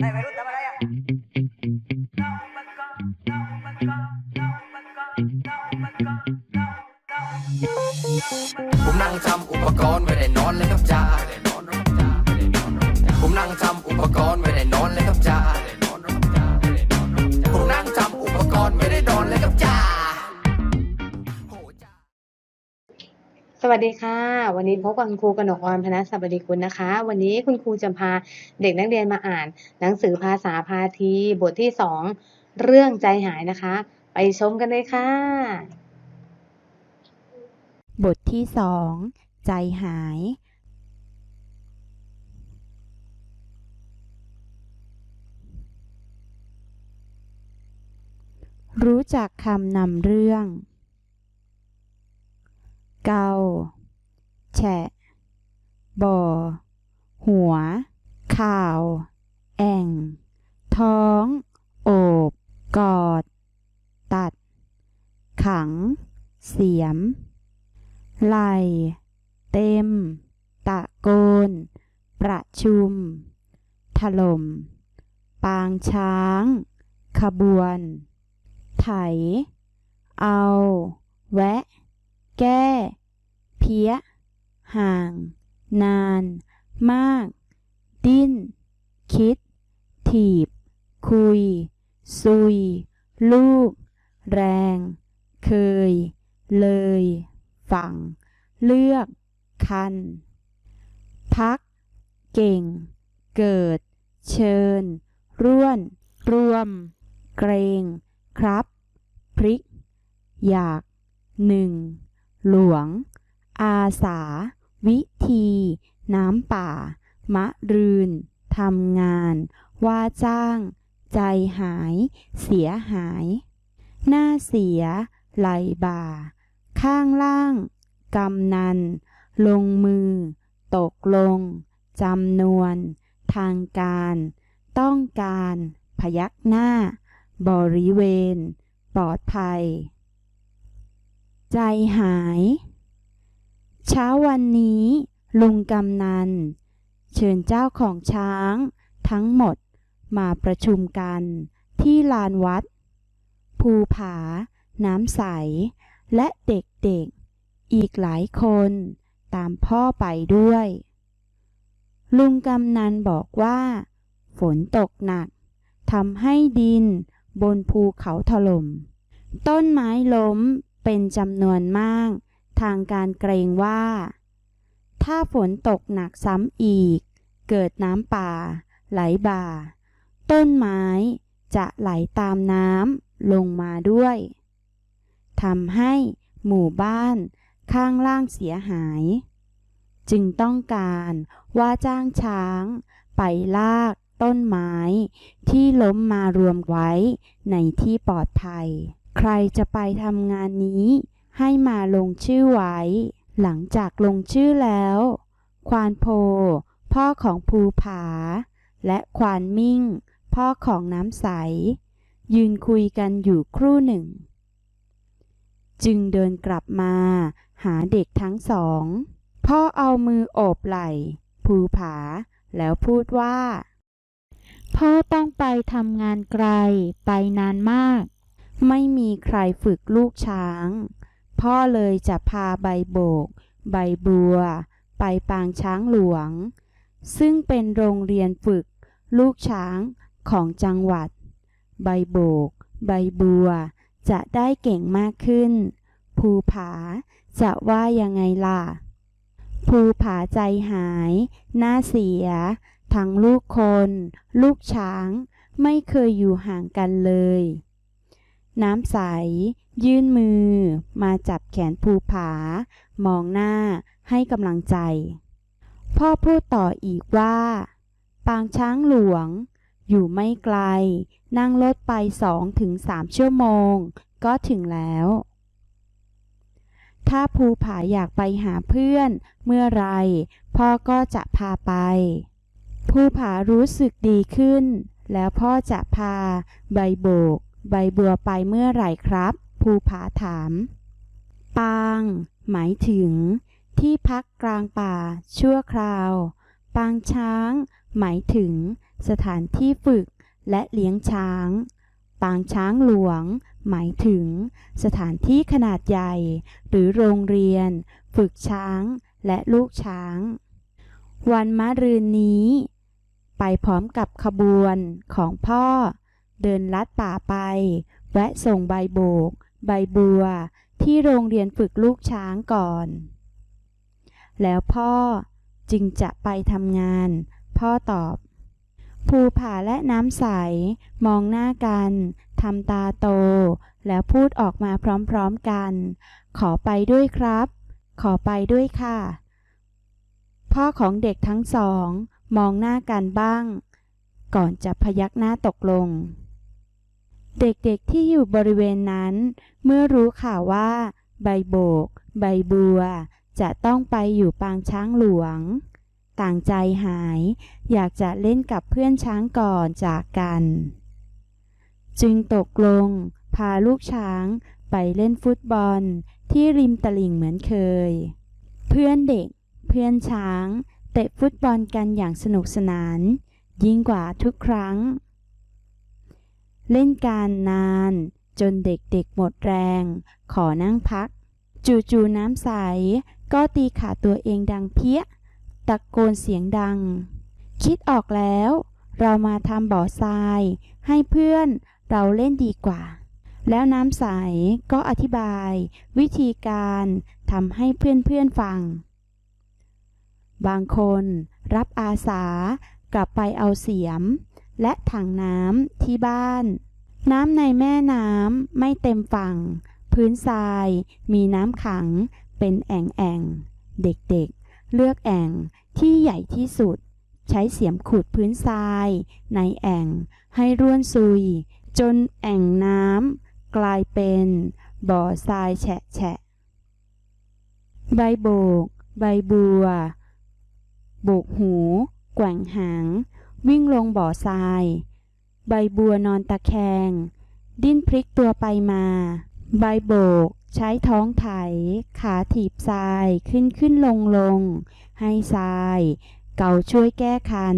ไอ้วัยรุ่นทำอะไรอะผมนั่งทำอุปกรณ์ไม่ได้นอนเลยครับจ้า วัสดีค่ะ วันนี้พบกับคุณครูกนกออนพนัสสบดีคุณนะคะ วันนี้คุณครูจะพาเด็กนักเรียนมาอ่าน หนังสือภาษาพาทีบทที่สองเรื่องใจหายนะคะ ไปชมกันเลยค่ะ บทที่สองใจหาย รู้จักคำนำเรื่อง เกา แฉะ บ่อ หัว ข่าว แอ่ง ท้อง โอบ กอด ตัด ขัง เสียม ไหล เต็ม ตะโกน ประชุม ถล่ม ปางช้าง ขบวน ไถ เอา แวะ แก้ เพี้ย ห่าง นาน มาก ดิ้น คิด ถีบ คุย ซุย ลูก แรง เคย เลย ฝั่ง เลือก คัน พัก เก่ง เกิด เชิญ ร่วน รวม เกรง ครับ พริก อยากหนึ่ง หลวง อาสา วิธี น้ำป่า มะรืน ทำงาน ว่าจ้าง ใจหาย เสียหาย หน้าเสีย ไหลบ่า ข้างล่าง กำนัน ลงมือ ตกลง จำนวน ทางการ ต้องการ พยักหน้า บริเวณ ปลอดภัย ใจหาย เช้าวันนี้ ลุงกำนัน เชิญเจ้าของช้าง ทั้งหมดมาประชุมกันที่ลานวัด ภูผา น้ำใส และเด็กๆ อีกหลายคนตามพ่อไปด้วย ลุงกำนันบอกว่า ฝนตกหนักทำให้ดินบนภูเขาถล่ม ต้นไม้ล้ม เป็นจำนวนมาก ทางการเกรงว่า ถ้าฝนตกหนักซ้ำอีก เกิดน้ำป่า ไหลบ่า ต้นไม้จะไหลตามน้ำลงมาด้วยทำให้หมู่บ้านข้างล่างเสียหาย จึงต้องการว่าจ้างช้าง ไปลากต้นไม้ที่ล้มมารวมไว้ในที่ปลอดภัย ใครจะไปทำงานนี้ ให้มาลงชื่อไว้ หลังจากลงชื่อแล้ว ควานโพ พ่อของภูผา และควานมิ่ง พ่อของน้ำใส ยืนคุยกันอยู่ครู่หนึ่ง จึงเดินกลับมา หาเด็กทั้งสอง พ่อเอามือโอบไหล่ ภูผา แล้วพูดว่า พ่อต้องไปทำงานไกล ไปนานมาก ไม่มีใครฝึกลูกช้าง พ่อเลยจะพาใบโบก ใบบัว ไปปางช้างหลวง ซึ่งเป็นโรงเรียนฝึก ลูกช้างของจังหวัด ใบโบก ใบบัว จะได้เก่งมากขึ้น ภูผาจะว่ายังไงล่ะ ภูผาใจหาย หน้าเสีย ทั้งลูกคน ลูกช้าง ไม่เคยอยู่ห่างกันเลย น้ำใส ยื่นมือ มาจับแขนภูผา มองหน้าให้กำลังใจ พ่อพูดต่ออีกว่า ปางช้างหลวง อยู่ไม่ไกล นั่งรถไปสองถึงสามชั่วโมง ก็ถึงแล้ว ถ้าภูผาอยากไปหาเพื่อน เมื่อไร พ่อก็จะพาไป ภูผารู้สึกดีขึ้น แล้วพ่อจะพาใบโบก ใบบัวไปเมื่อไหร่ครับ ภูผาถาม ปาง หมายถึง ที่พักกลางป่า ชั่วคราว ปางช้าง หมายถึง สถานที่ฝึกและเลี้ยงช้าง ปางช้างหลวง หมายถึง สถานที่ขนาดใหญ่ หรือโรงเรียน ฝึกช้างและลูกช้าง วันมะรืนนี้ ไปพร้อมกับขบวนของพ่อ เดินลัดป่าไป แวะส่งใบโบก ใบบัว ที่โรงเรียนฝึกลูกช้างก่อน แล้วพ่อจึงจะไปทำงาน พ่อตอบ ภูผาและน้ำใส มองหน้ากันทำตาโต แล้วพูดออกมาพร้อมๆกัน ขอไปด้วยครับ ขอไปด้วยค่ะ พ่อของเด็กทั้งสอง มองหน้ากันบ้าง ก่อนจะพยักหน้าตกลง เด็กๆที่อยู่บริเวณนั้น เมื่อรู้ข่าวว่า ใบโบก ใบบัว จะต้องไปอยู่ปางช้างหลวง ต่างใจหาย อยากจะเล่นกับเพื่อนช้างก่อนจากกัน จึงตกลง พาลูกช้างไปเล่นฟุตบอลที่ริมตลิ่งเหมือนเคย เพื่อนเด็ก เพื่อนช้าง เตะฟุตบอลกันอย่างสนุกสนาน ยิ่งกว่าทุกครั้ง เล่นการนาน จนเด็กๆหมดแรง ขอนั่งพัก จู่ๆน้ำใส ก็ตีขาตัวเองดังเพี้ย ตะโกนเสียงดัง คิดออกแล้ว เรามาทำบ่อทราย ให้เพื่อนเราเล่นดีกว่า แล้วน้ำใสก็อธิบาย วิธีการทำให้เพื่อนๆฟัง บางคนรับอาสากลับไปเอาเสียม และถังน้ำที่บ้าน น้ำในแม่น้ำไม่เต็มฝั่ง พื้นทราย มีน้ำขัง เป็นแอ่งแอ่งๆเด็กๆ เลือกแอ่งที่ใหญ่ที่สุด ใช้เสียมขุดพื้นทราย ในแอ่ง ให้ร่วนซุย จนแอ่งน้ำกลายเป็น บ่อทรายแฉะแฉะใบโบก ใบบัว โบกหู แกว่งหาง วิ่งลงบ่อทราย ใบบัวนอนตะแคง ดิ้นพลิกตัวไปมา ใบโบก ใช้ท้องไถ ขาถีบทรายขึ้นขึ้นลงลง ให้ทราย เก่าช่วยแก้คัน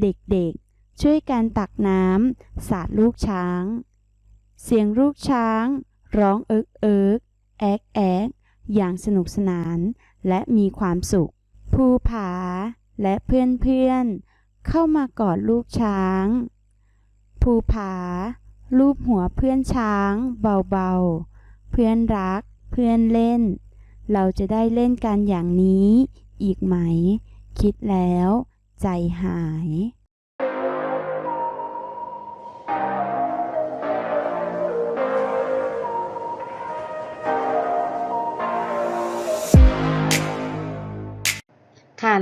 เด็กๆ ช่วยกันตักน้ำสาดลูกช้าง เสียงลูกช้าง ร้องเอิกเอิกแอกแอกอย่างสนุกสนานและมีความสุข ภูผาและเพื่อนๆ เข้ามากอดลูกช้าง ภูผา ลูบหัวเพื่อนช้าง เบาๆ เพื่อนรัก เพื่อนเล่น เราจะได้เล่นกันอย่างนี้ อีกไหม คิดแล้ว ใจหาย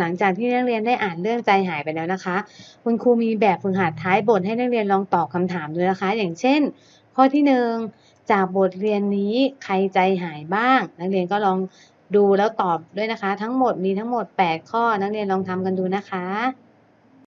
หลังจากที่นักเรียนได้อ่านเรื่องใจหายไปแล้วนะคะ คุณครูมีแบบฝึกหัดท้ายบทให้นักเรียนลองตอบคำถามดูนะคะ อย่างเช่น ข้อที่หนึ่งจากบทเรียนนี้ใครใจหายบ้าง นักเรียนก็ลองดูแล้วตอบด้วยนะคะ ทั้งหมดมีทั้งหมด 8 ข้อนักเรียนลองทำกันดูนะคะ